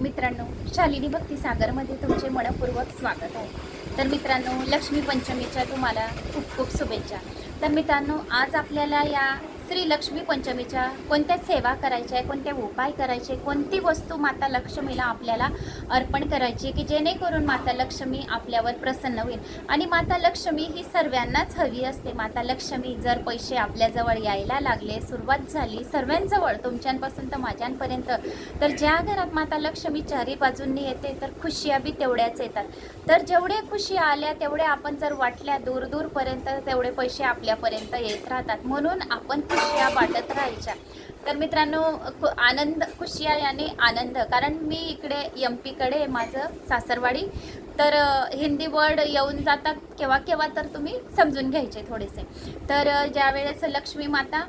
मित्रांनो शालिनी भक्ती सागरमध्ये तुमचे मनपूर्वक स्वागत आहे. तर मित्रांनो लक्ष्मी पंचमीच्या तुम्हाला खूप खूप शुभेच्छा. तर मित्रांनो आज आपल्याला या श्री लक्ष्मी पंचमीच्या कोणत्या सेवा करायच्या आहे कोणत्या उपाय करायचे कोणती वस्तू माता लक्ष्मीला आपल्याला अर्पण करायची की जेणेकरून माता लक्ष्मी आपल्यावर प्रसन्न होईल? आणि माता लक्ष्मी ही सर्वांनाच हवी असते. माता लक्ष्मी जर पैसे आपल्याजवळ यायला लागले सुरुवात झाली सर्वांजवळ तुमच्यांपासून तर माझ्यांपर्यंत तर ज्या घरात माता लक्ष्मी चारी बाजूंनी येते तर खुशिया बी तेवढ्याच येतात. तर जेवढे खुशी आल्या तेवढे आपण जर वाटल्या दूर दूरपर्यंत तेवढे पैसे आपल्यापर्यंत येत राहतात. म्हणून आपण खुशिया वाटत राहायच्या. तर मित्रांनो खु आनंद खुशिया याने आनंद. कारण मी इकडे एम पीकडे माझं सासरवाडी. तर हिंदी वर्ड येऊन जातात केव्हा केव्हा तर तुम्ही समजून घ्यायचे थोडेसे. तर ज्यावेळेस लक्ष्मी माता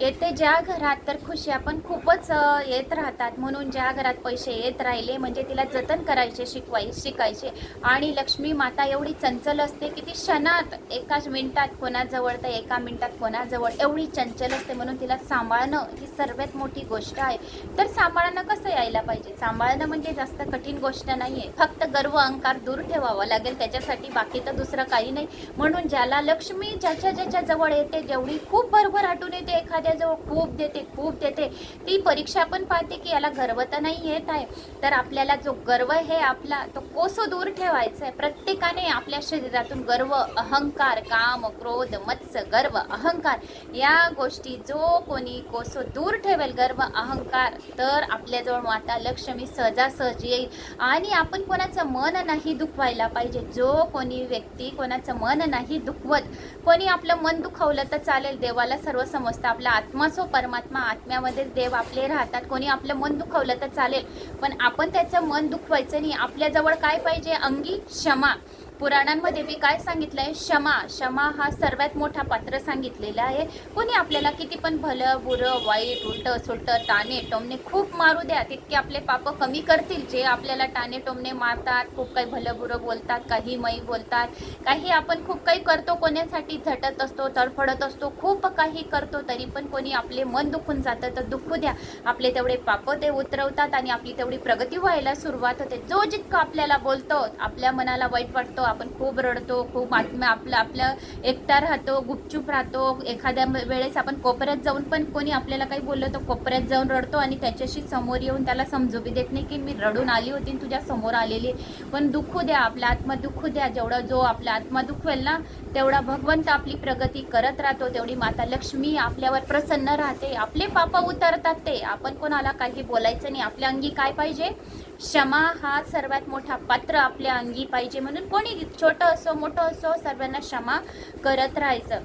येते ज्या घरात तर खुशी पण खूपच येत राहतात. म्हणून ज्या घरात पैसे येत राहिले म्हणजे तिला जतन करायचे शिकवाय शिकायचे. आणि लक्ष्मी माता एवढी चंचल असते की ती क्षणात एकाच मिनिटात कोणाजवळ तर एका मिनिटात कोणाजवळ एवढी चंचल असते. म्हणून तिला सांभाळणं ही सर्वात मोठी गोष्ट आहे. तर सांभाळणं कसं यायला पाहिजे? सांभाळणं म्हणजे जास्त कठीण गोष्ट नाही आहे फक्त गर्व अंकार दूर ठेवावा लागेल. त्याच्यासाठी बाकी तर दुसरं काही नाही. म्हणून ज्याला लक्ष्मी ज्याच्या ज्याच्या जवळ येते जेवढी खूप भरभर आटून येते एखाद्याजवळ खूप देते खूप देते. ती परीक्षा पण पाहते की याला गर्व तर नाही येत आहे. तर आपल्याला जो गर्व आहे आपला तो कोसो दूर ठेवायचा आहे. प्रत्येकाने आपल्या शरीरातून गर्व अहंकार काम क्रोध मत्स्य गर्व अहंकार या गोष्टी जो कोणी कोसो दूर ठेवेल गर्व अहंकार तर आपल्याजवळ माता लक्ष्मी सहजासहजी येईल. आणि आपण कोणाचं मन नाही दुखवायला पाहिजे. जो कोणी व्यक्ती कोणाचं मन नाही दुखवत कोणी आपलं मन दुखवलं तर चालेल. देवाला सर्व समजतं. आपला आत्मा सो परमात्मा आत्म्यामध्येच देव आपले राहतात. कोणी आपलं मन दुखवलं तर चालेल. पण आपण त्याचं मन दुखवायचं नाही. आपल्याजवळ काय पाहिजे? अंगी क्षमा. पुराणांमध्ये मी काय सांगितलंय? क्षमा. क्षमा हा सर्वात मोठा पात्र सांगितलेला आहे. कोणी आपल्याला किती पण भलं बुरं वाईट उलटं सुलटं टाणे टोमणे खूप मारू द्या. तितके आपले पाप कमी करतील. जे आपल्याला टाणे टोमणे मारतात खूप काही भलं बुरं बोलतात काही मई बोलतात. काही आपण खूप काही करतो कोण्यासाठी झटत असतो तडफडत असतो खूप काही करतो तरी पण कोणी आपले मन दुखून जातं तर दुखू द्या. आपले तेवढे पाप ते उतरवतात आणि आपली तेवढी प्रगती व्हायला सुरुवात होते. जो जितकं आपल्याला बोलतो आपल्या मनाला वाईट वाटतो आपण खूप रडतो खूप आत्म्या आपलं आपलं एकटा राहतो गुपचूप राहतो. एखाद्या वेळेस आपण कोपऱ्यात जाऊन पण कोणी आपल्याला काही बोललं तर कोपऱ्यात जाऊन रडतो आणि त्याच्याशी समोर येऊन त्याला समजू बी देत नाही की मी रडून आली होती तुझ्या समोर आलेली. पण दुखू द्या आपला आत्मा दुखू द्या. जेवढा जो आपला आत्मा दुखवेल ना तेवढा भगवंत आपली प्रगती करत राहतो. तेवढी माता लक्ष्मी आपल्यावर प्रसन्न राहते. आपले पापा उतरतात ते. आपण कोणाला काही बोलायचं नाही. आपल्या अंगी काय पाहिजे? क्षमा हा सर्वात मोठा पात्र आपल्या अंगी पाहिजे म्हणून कोणी छोटं असो मोठं असो सर्वांना क्षमा करत राहायचं.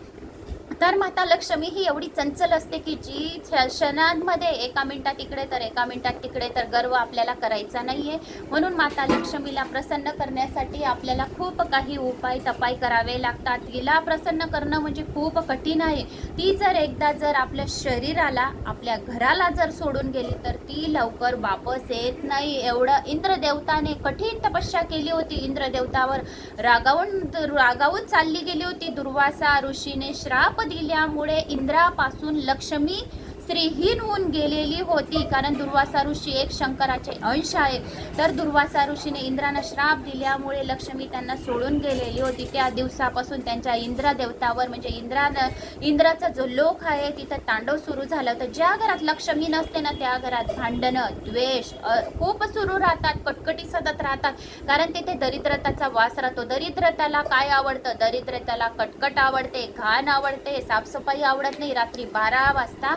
तर माता लक्ष्मी ही एवढी चंचल असते की जी क्ष- क्षणांमध्ये एका मिनिटात इकडे तर एका मिनिटात तिकडे तर गर्व आपल्याला करायचा नाहीये. म्हणून माता लक्ष्मीला प्रसन्न करण्यासाठी आपल्याला खूप काही उपाय तपाय करावे लागतात. तिला प्रसन्न करणं म्हणजे खूप कठीण आहे. ती जर एकदा जर आपल्या शरीराला आपल्या घराला जर सोडून गेली तर ती लवकर वापस येत नाही. एवढं इंद्रदेवताने कठीण तपस्या केली होती. इंद्रदेवतावर रागावून रागावून चालली गेली होती. दुर्वासा ऋषीने श्राप दिल्यामुळे इंद्रापासून लक्ष्मी स्त्रीहीन होऊन गेलेली होती. कारण दुर्वासा ऋषी एक शंकराचे अंश आहे. तर दुर्वासा ऋषीने इंद्रांना श्राप दिल्यामुळे लक्ष्मी त्यांना सोडून गेलेली होती. त्या दिवसापासून त्यांच्या इंद्र देवतावर म्हणजे इंद्रानं इंद्राचा जो लोक आहे तिथं तांडव सुरू झालं. तर ज्या घरात लक्ष्मी नसते ना त्या घरात भांडणं द्वेष खूप सुरू राहतात. कटकटी सतत राहतात. कारण तिथे दरिद्रताचा वास राहतो. दरिद्रताला काय आवडतं? दरिद्रताला कटकट आवडते घाण आवडते साफसफाई आवडत नाही. रात्री बारा वाजता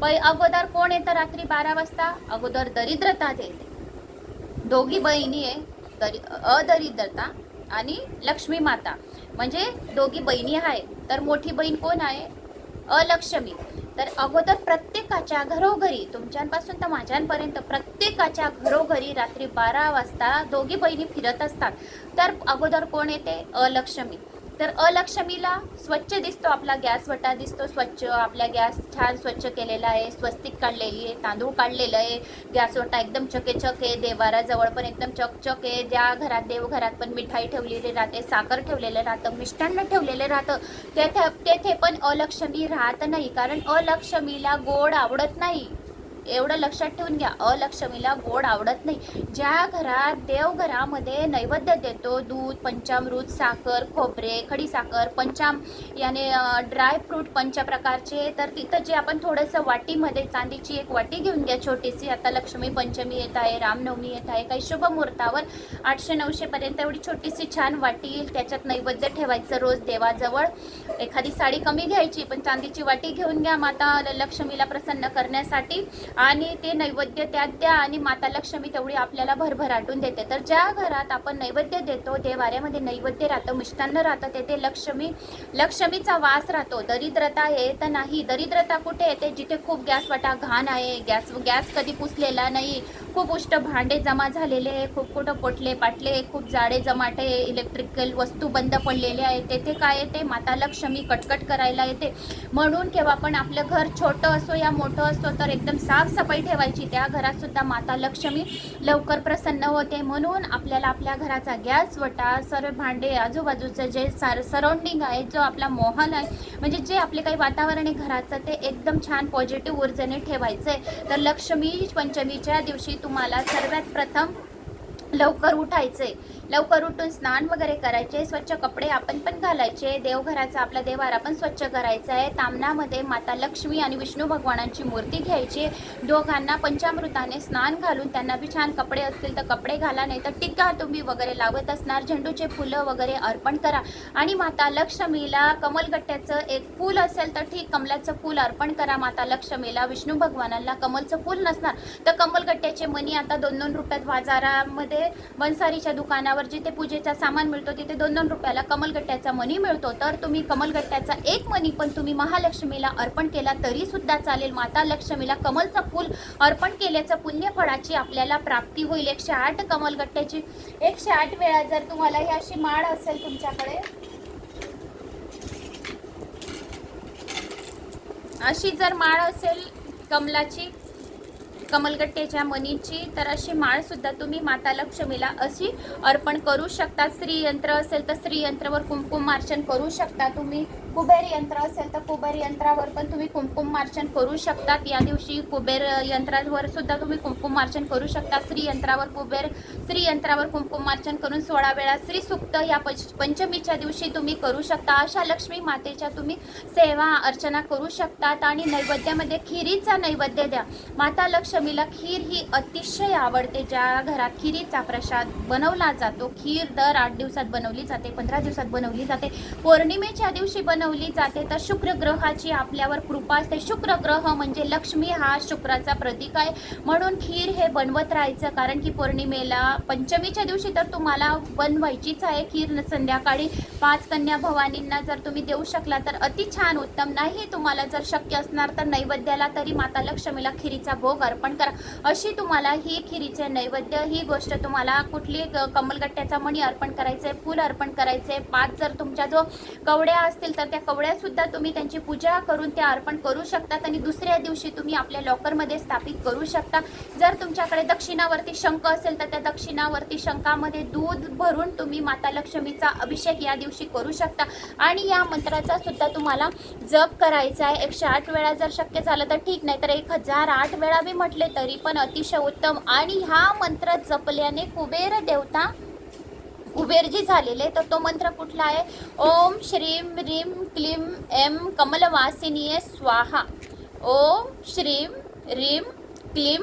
पै अगोदर कोण येतं रात्री बारा वाजता? अगोदर दरिद्रता येते दोघी बहिणी आहे दरि अदरिद्रता आणि लक्ष्मी माता. म्हणजे दोघी बहिणी आहे तर मोठी बहीण कोण आहे? अलक्ष्मी. तर अगोदर प्रत्येकाच्या घरोघरी तुमच्यापासून तर माझ्यांपर्यंत प्रत्येकाच्या घरोघरी रात्री बारा वाजता दोघी बहिणी फिरत असतात. तर अगोदर कोण येते? अलक्ष्मी. तर अलक्ष्मीला स्वच्छ दिसतो आपला गॅस वटा दिसतो स्वच्छ आपला गॅस छान स्वच्छ केलेला आहे स्वस्तिक काढलेली आहे तांदूळ काढलेलं आहे गॅस वटा एकदम चकेचक आहे देवाराजवळ पण एकदम चकचक आहे ज्या घरात देवघरात पण मिठाई ठेवलेली राहते साखर ठेवलेलं राहतं मिष्टान्न ठेवलेलं राहतं तेथे तेथे पण अलक्ष्मी राहत नाही कारण अलक्ष्मीला गोड आवडत नाही. एवढं लक्षात ठेवून घ्या. अलक्ष्मीला गोड आवडत नाही. ज्या घरात देवघरामध्ये नैवेद्य देतो दूध पंचामृत साखर खोबरे खडीसाखर पंचाम याने ड्रायफ्रूट पंच प्रकारचे तर तिथं जे आपण थोडंसं वाटीमध्ये चांदीची एक वाटी घेऊन घ्या छोटीशी. आता लक्ष्मी पंचमी येत आहे रामनवमी येत आहे. काही शुभ मुहूर्तावर आठशे नऊशेपर्यंत एवढी छोटीशी छान वाटी येईल. त्याच्यात नैवेद्य ठेवायचं रोज देवाजवळ. एखादी साडी कमी घ्यायची पण चांदीची वाटी घेऊन घ्या. माता लक्ष्मीला प्रसन्न करण्यासाठी आणि ते नैवेद्य त्यात द्या आणि माता लक्ष्मी तेवढी आपल्याला भरभराटून देते. तर ज्या घरात आपण नैवेद्य देतो देवाऱ्यामध्ये नैवेद्य राहतं मिष्टान्न राहतं तेथे लक्ष्मी लक्ष्मीचा वास राहतो. दरिद्रता येत नाही. दरिद्रता कुठे येते? जिथे खूप गॅस वाटा घाण आहे. गॅस गॅस कधी पुसलेला नाही. खूप उष्ट भांडे जमा झालेले आहे. खूप कुठं पोटले पाटले खूप जाडे जमाटे इलेक्ट्रिकल वस्तू बंद पडलेले आहे तेथे काय येते? माता लक्ष्मी कटकट करायला येते. म्हणून केव्हा पण आपलं घर छोटं असो या मोठं असो तर एकदम साफसफाई ठेवायची त्या घरात सुद्धा माता लक्ष्मी लवकर प्रसन्न होते. म्हणून आपल्याला आपल्या घराचा गॅस वटा सर्व भांडे आजूबाजूचं जे सार सराउंडिंग आहे जो आपला मोहल आहे म्हणजे जे आपले काही वातावरण आहे घराचं ते एकदम छान पॉझिटिव्ह ऊर्जेने ठेवायचं आहे. तर लक्ष्मी पंचमीच्या दिवशी तुम्हाला सर्वात प्रथम लवकर उठायचंय लवकर उठून स्नान वगैरे करायचे स्वच्छ कपडे आपण पण घालायचे. देवघराचा आपला देवारा पण स्वच्छ करायचा आहे. तामणामध्ये माता लक्ष्मी आणि विष्णू भगवानांची मूर्ती घ्यायची. दोघांना पंचामृताने स्नान घालून त्यांना बी छान कपडे असतील तर कपडे घाला नाही तर टिका तुम्ही वगैरे लावत असणार. झेंडूचे फुलं वगैरे अर्पण करा. आणि माता लक्ष्मीला कमलगट्ट्याचं एक फूल असेल तर ठीक कमलाचं फूल अर्पण करा. माता लक्ष्मीला विष्णू भगवानांना कमलचं फूल नसणार. तर कमलगट्ट्याचे मनी आता दोन दोन रुपयात बाजारामध्ये वनसारीच्या दुकानावर जिथे पूजेचा सामान मिळतो तिथे दोन दोन रुपयाला कमलगट्ट्याचा मनी मिळतो. तर तुम्ही कमलगट्ट्याचा एक मनी पण तुम्ही महालक्ष्मीला अर्पण केला तरी सुद्धा चालेल. माता लक्ष्मीला कमलचं फूल अर्पण केल्याचं पुण्यफळाची आपल्याला प्राप्ती होईल. एकशे आठ कमलगट्ट्याची एकशे आठ वेळा जर तुम्हाला ही अशी माळ असेल तुमच्याकडे अशी जर माळ असेल कमलाची कमलगट्ट्याच्या मनीची तर अशी माळसुद्धा तुम्ही माता लक्ष्मीला अशी अर्पण करू शकता. स्त्रीयंत्र असेल तर स्त्रीयंत्रावर कुमकुम अर्चन करू शकता तुम्ही. कुबेर यंत्र असेल तर कुबेर यंत्रावर पण तुम्ही कुमकुम मार्चन करू शकतात. या दिवशी कुबेर यंत्रावर सुद्धा तुम्ही कुमकुम मार्चन करू शकता. श्रीयंत्रावर कुबेर श्रीयंत्रावर कुमकुम मार्चन करून सोळा वेळा श्री सुक्त या पंच पंचमीच्या दिवशी तुम्ही करू शकता. अशा लक्ष्मी मातेच्या तुम्ही सेवा अर्चना करू शकतात आणि नैवेद्यामध्ये खिरीचा नैवेद्य द्या. माता लक्ष्मीला खीर ही अतिशय आवडते. ज्या घरात खिरीचा प्रसाद बनवला जातो खीर दर आठ दिवसात बनवली जाते पंधरा दिवसात बनवली जाते. पौर्णिमेच्या दिवशी बनव बनवली जाते. तर शुक्र ग्रहाची आपल्यावर कृपा असते. शुक्र ग्रह म्हणजे लक्ष्मी. हा शुक्राचा प्रतीक आहे. म्हणून खीर हे बनवत राहायचं. कारण की पौर्णिमेला पंचमीच्या दिवशी तर तुम्हाला बनवायचीच आहे खीर संध्याकाळी. पाच कन्या भवानींना जर तुम्ही देऊ शकला तर अति छान उत्तम. नाही तुम्हाला जर शक्य असणार तर नैवेद्याला तरी माता लक्ष्मीला खिरीचा भोग अर्पण करा. अशी तुम्हाला ही खिरीचे नैवेद्य ही गोष्ट तुम्हाला कुठली कमलगट्ट्याचा मणी अर्पण करायचं आहे फूल अर्पण करायचं. आहे पाच जर तुमच्या जो कवड्या असतील तर त्या कवड्या सुद्धा तुम्ही त्यांची पूजा करून त्या अर्पण करू शकतात आणि दुसऱ्या दिवशी तुम्ही आपल्या लॉकरमध्ये स्थापित करू शकता. जर तुमच्याकडे दक्षिणावरती शंख असेल तर त्या दक्षिणावरती शंखामध्ये दूध भरून तुम्ही माता लक्ष्मीचा अभिषेक या दिवशी करू शकता. आणि या मंत्राचा सुद्धा तुम्हाला जप करायचा आहे. एकशे आठ वेळा जर शक्य झालं तर ठीक नाही तर एक हजार आठ वेळा बी म्हटले तरी पण अतिशय उत्तम. आणि हा मंत्र जपल्याने कुबेर देवता कुबेरजी झालेले तर तो मंत्र कुठला आहे? ओम श्रीम रीम क्लीं एं कमलवासिनीये स्वाहा। ॐ श्रीं ह्रीं क्लीं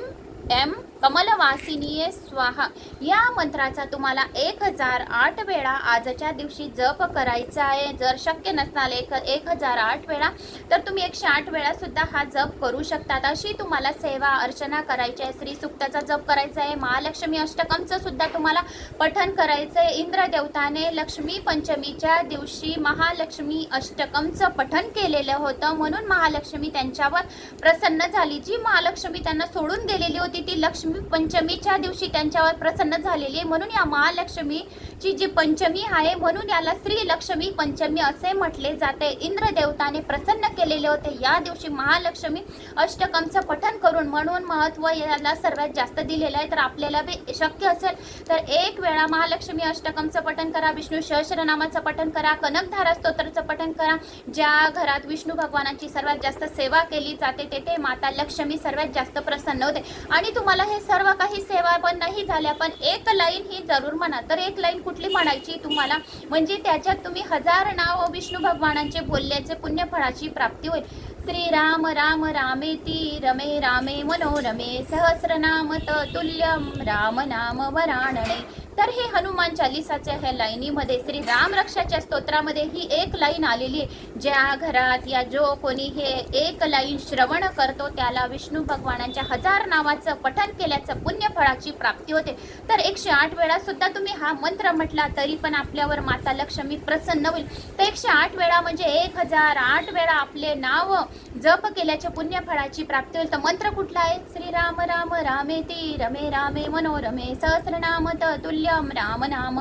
एम कमलवासिनीये स्वाहा. या मंत्राचा तुम्हाला एक हजार आठ वेळा आजच्या दिवशी जप करायचा आहे. जर शक्य नसणार एक एक हजार आठ वेळा तर तुम्ही एकशे आठ वेळा सुद्धा हा जप करू शकतात. अशी तुम्हाला सेवा अर्चना करायची आहे. श्री सुक्ताचा जप करायचा आहे. महालक्ष्मी अष्टकमचं सुद्धा तुम्हाला पठन करायचं आहे. इंद्रदेवताने लक्ष्मी पंचमीच्या दिवशी महालक्ष्मी अष्टकमचं पठन केलेलं होतं. म्हणून महालक्ष्मी त्यांच्यावर प्रसन्न झाली. जी महालक्ष्मी त्यांना सोडून गेलेली होती ती लक्ष्मी महालक्ष्मी पंचमीच्या दिवशी त्यांच्यावर प्रसन्न झालेली आहे. म्हणून या महालक्ष्मीची जी पंचमी आहे म्हणून याला श्री लक्ष्मी पंचमी असे म्हटले जाते. इंद्रदेवताने प्रसन्न केलेले होते. या दिवशी महालक्ष्मी अष्टकमचं पठन करून म्हणून महत्त्व याला सर्वात जास्त दिलेलं आहे. तर आपल्याला बी शक्य असेल तर एक वेळा महालक्ष्मी अष्टकमचं पठन करा विष्णू सहस्रनामाचं पठन करा कनकधारा स्तोत्राचं पठन करा. ज्या घरात विष्णू भगवानाची सर्वात जास्त सेवा केली जाते तेथे माता लक्ष्मी सर्वात जास्त प्रसन्न होते. आणि तुम्हाला हे सर्व काही सेवा पण नाही झाल्या पण एक लाईन ही जरूर म्हणा. तर एक लाईन कुठली म्हणायची तुम्हाला? म्हणजे त्याच्यात तुम्ही हजार नाव विष्णू भगवानांचे बोलल्याचे पुण्यफळाची प्राप्ती होईल. श्रीराम राम रामेती रमे रामे मनोरमे सहस्रनाम तुल्यम राम नाम वराणणे तर हे हनुमान चालिसाच्या ह्या लाईनीमध्ये श्री राम रक्षाच्या स्तोत्रामध्ये ही एक लाईन आलेली ज्या घरात या जो कोणी हे एक लाईन श्रवण करतो त्याला विष्णू भगवानांच्या हजार नावाचं पठन केल्याचं पुण्यफळाची प्राप्ती होते. तर एकशे आठ वेळा सुद्धा तुम्ही हा मंत्र म्हटला तरी पण आपल्यावर माता लक्ष्मी प्रसन्न होईल. तर एकशे आठ वेळा म्हणजे एक हजार आठ वेळा आपले नाव जप केल्याच्या पुण्यफळाची प्राप्ती होईल. तर मंत्र कुठला आहे? श्री राम राम रामे ती रमे रामे मनोरमे सहस्रनाम तुल्यम राम नाम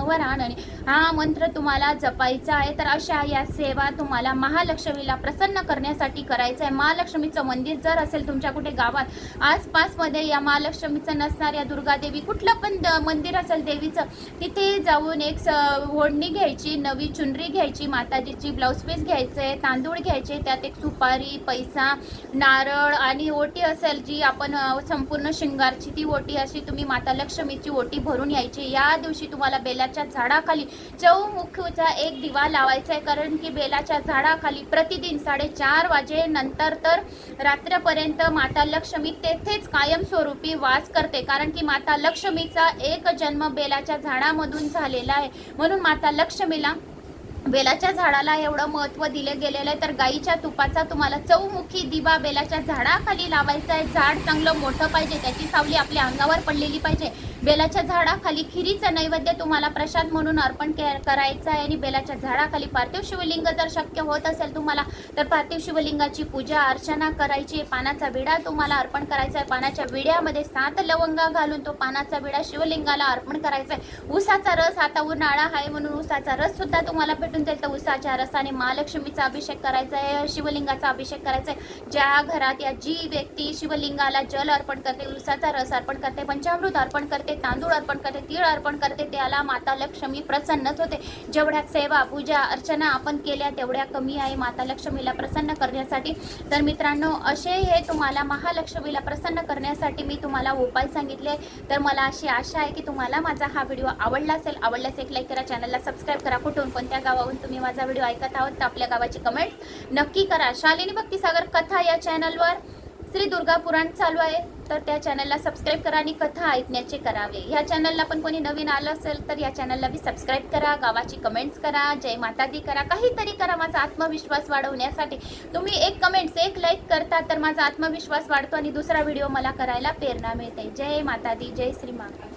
हा मंत्र तुम्हाला जपायचा आहे. तर अशा या सेवा तुम्हाला महालक्ष्मीला प्रसन्न करण्यासाठी करायचं आहे. महालक्ष्मीचं मंदिर जर असेल तुमच्या कुठे गावात आसपासमध्ये या महालक्ष्मीचं नसणाऱ्या दुर्गादेवी कुठलं पण मंदिर असेल देवीचं तिथे जाऊन एक स ओढणी घ्यायची नवी चुनरी घ्यायची माताजीची ब्लाऊज पीस घ्यायचे तांदूळ घ्यायचे त्यात एक सुपारी पैसा नारळ आणि ओटी असेल जी आपण संपूर्ण शिंगारची ती ओटी अशी तुम्ही माता लक्ष्मीची ओटी भरून यायची. या त्या दिवशी तुम्हाला बेलाच्या झाडाखाली चौमुखीचा एक दिवा लावायचा आहे. कारण की बेलाच्या झाडाखाली प्रतिदिन साडेचार वाजेनंतर तर रात्रपर्यंत माता लक्ष्मी तेथेच कायमस्वरूपी वास करते. कारण की माता लक्ष्मीचा एक जन्म बेलाच्या झाडामधून झालेला आहे. म्हणून माता लक्ष्मीला बेलाच्या झाडाला एवढं महत्त्व दिलं गेलेलं आहे. तर गाईच्या तुपाचा तुम्हाला चौमुखी दिवा बेलाच्या झाडाखाली लावायचा आहे. झाड चांगलं मोठं पाहिजे. त्याची सावली आपल्या अंगावर पडलेली पाहिजे. बेलाच्या झाडाखाली खिरीचं नैवेद्य तुम्हाला प्रसाद म्हणून अर्पण के करायचं आहे आणि बेलाच्या झाडाखाली पार्थिव शिवलिंग जर शक्य होत असेल तुम्हाला तर पार्थिव शिवलिंगाची पूजा अर्चना करायची आहे. पानाचा विडा तुम्हाला अर्पण करायचा आहे. पानाच्या विड्यामध्ये सात लवंगा घालून तो पानाचा विडा शिवलिंगाला अर्पण करायचा आहे. ऊसाचा रस आता उन्हाळा आहे म्हणून ऊसाचा रस सुद्धा तुम्हाला भेटून जाईल. तर ऊसाच्या रसाने महालक्ष्मीचा अभिषेक करायचा आहे शिवलिंगाचा अभिषेक करायचा आहे. ज्या घरात या जी व्यक्ती शिवलिंगाला जल अर्पण करते ऊसाचा रस अर्पण करते पंचामृत अर्पण करते तांदूळ अर्पण करते तीळ अर्पण करते त्याला माता लक्ष्मी प्रसन्नच होते. जेवढ्या सेवा पूजा अर्चना आपण केल्या तेवढ्या कमी आहे माता लक्ष्मीला प्रसन्न करण्यासाठी. तर मित्रांनो असे हे तुम्हाला महालक्ष्मीला प्रसन्न करण्यासाठी मी तुम्हाला उपाय सांगितले. तर मला अशी आशा आहे की तुम्हाला माझा हा व्हिडिओ आवडला असेल आवडल्यास एक लाईक करा चॅनलला सबस्क्राईब करा. कुठून कोणत्या गावाहून तुम्ही माझा व्हिडिओ ऐकत आहोत तर आपल्या गावाची कमेंट नक्की करा. शालिनी भक्तीसागर कथा या चॅनलवर श्री दुर्गा पुराण चालू आहे. तर त्या चॅनलला सबस्क्राईब करा आणि कथा ऐकण्याचे करावे. ह्या चॅनलला पण कोणी नवीन आलं असेल तर या चॅनलला बी सबस्क्राईब करा गावाची कमेंट्स करा जय माता दी करा काहीतरी करा. माझा आत्मविश्वास वाढवण्यासाठी तुम्ही एक कमेंट्स एक लाईक करता तर माझा आत्मविश्वास वाढतो आणि दुसरा व्हिडिओ मला करायला प्रेरणा मिळते. जय माता दी जय श्री माता